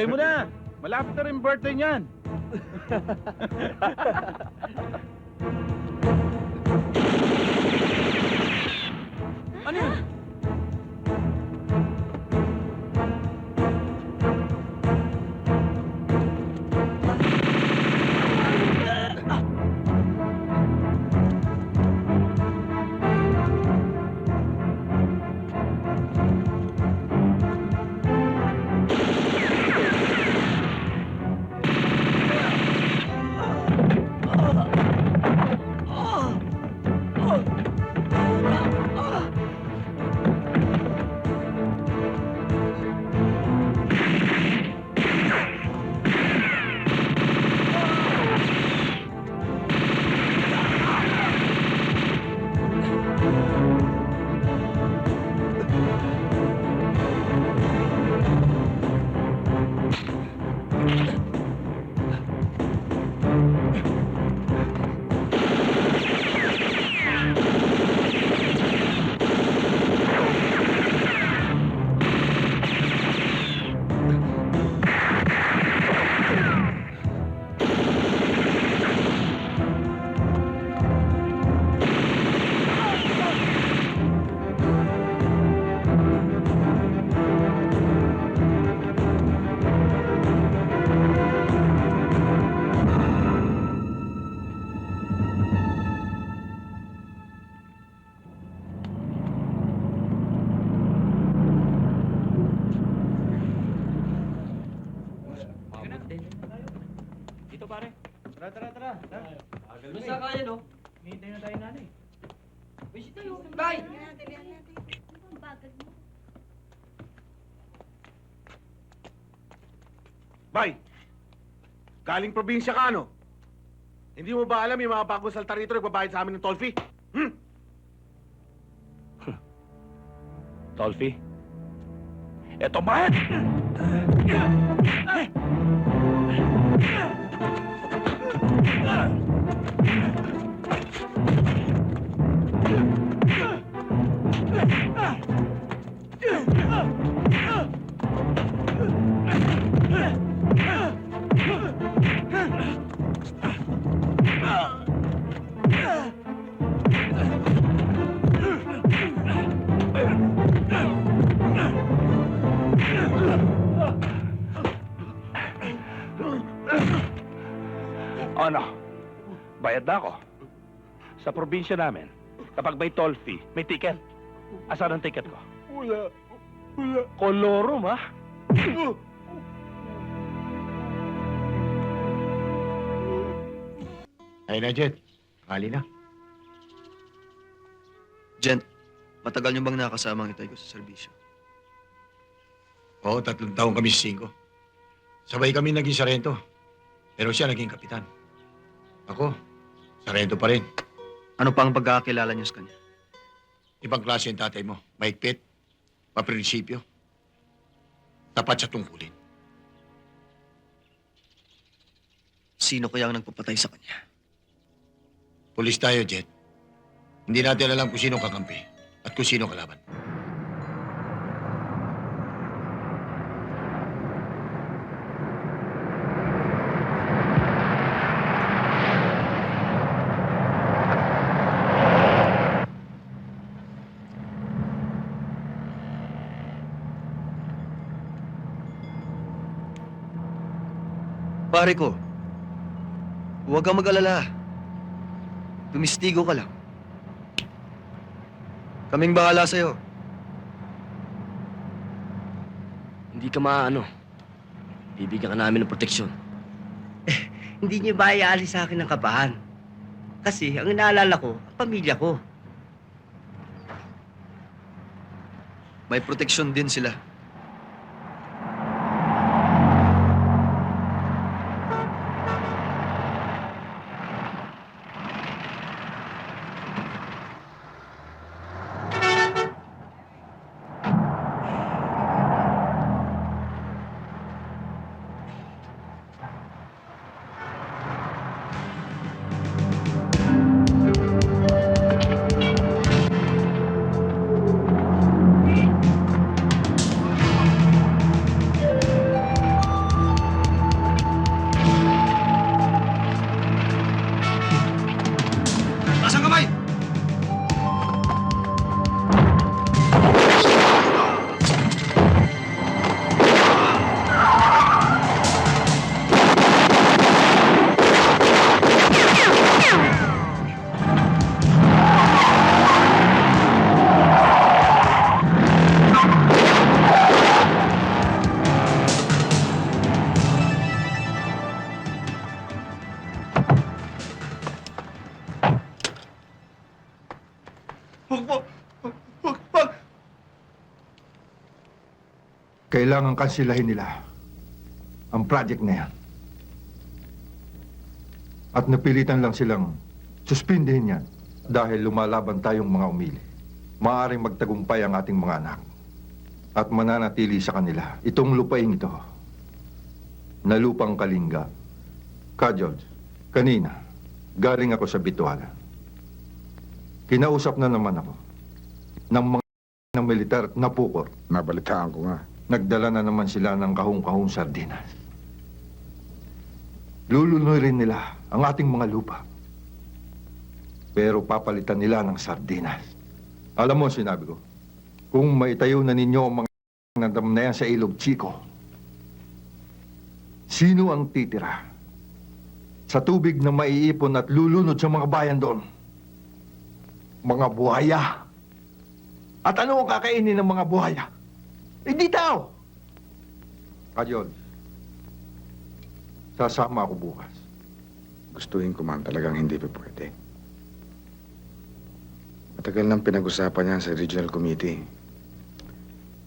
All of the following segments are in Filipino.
Bigay mo na. Malapit na rin birthday niyan. ano yun? Basta kaya no? Hintay na tayo nanay. Visit tayo. Bye! Bay, galing probinsya ka, ano? Hindi mo ba alam yung mga bagong salta rito nagbabayad sa amin ng toll fee? Hmm? Tolfi. Eto bayad! Ano? Bayad na ako. Sa probinsya namin, kapag may toll fee, may ticket. Asan ang ticket ko? Wala. Wala. Kolorum, ha? Ay na, Jet. Kali na. Jen, matagal niyo bang nakasama ang itay ko sa serbisyo? Oo, tatlong taon kami sa singko. Sabay kami naging sarento. Pero siya naging kapitan. Ako, sarento pa rin. Ano pa ang pagkakakilala niyo sa kanya? Ibang klase yung tatay mo. Maigpit, maprinsipyo, tapat sa tungkulin. Sino kaya ang nagpapatay sa kanya? Pulis tayo, Jet. Hindi natin alam kung sino kakampi at kung sino kalaban. Pare ko, huwag kang mag-alala. Tumistigo ka lang. Kaming bahala sa'yo. Hindi ka maano. Bibigyan ka namin ng proteksyon. Hindi niyo ba iaalis sa akin ng kabahan? Kasi ang inaalala ko, ang pamilya ko. May proteksyon din sila. Kailangan kansilahin nila ang project na yan. At napilitan lang silang suspindihin yan dahil lumalaban tayong mga umili. Maaring magtagumpay ang ating mga anak at mananatili sa kanila itong lupaing ito na lupang kalingga. Ka, George, kanina, galing ako sa Bituala. Kinausap na naman ako ng mga ng militar na pukor. Nabalitaan ko nga. Nagdala na naman sila ng kahong-kahong sardinas. Lulunoy rin nila ang ating mga lupa. Pero papalitan nila ng sardinas. Alam mo, sinabi ko, kung maitayo na ninyo ang mga nandam na yan sa ilog Chico, sino ang titira sa tubig na maiipon at lulunod sa mga bayan doon? Mga buhaya. At ano ang kakainin ng mga buhaya? Hindi tao. Kajon, sasama ako bukas. Gustuhin ko man talagang hindi pa pwede. Matagal nang pinag-usapan yan sa regional committee.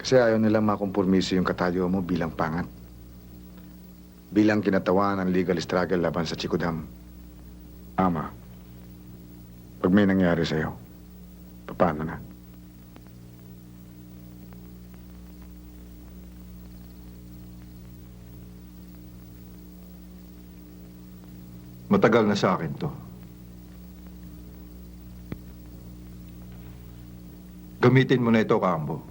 Kasi ayaw nilang makompormiso yung katalyo mo bilang pangat. Bilang kinatawan ng legal struggle laban sa Chikudam. Ama, pag may nangyari sa'yo, paano na? Matagal na sa akin to. Gamitin mo na ito, Kambo.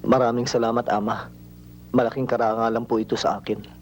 Maraming salamat, Ama. Malaking karangalan po ito sa akin.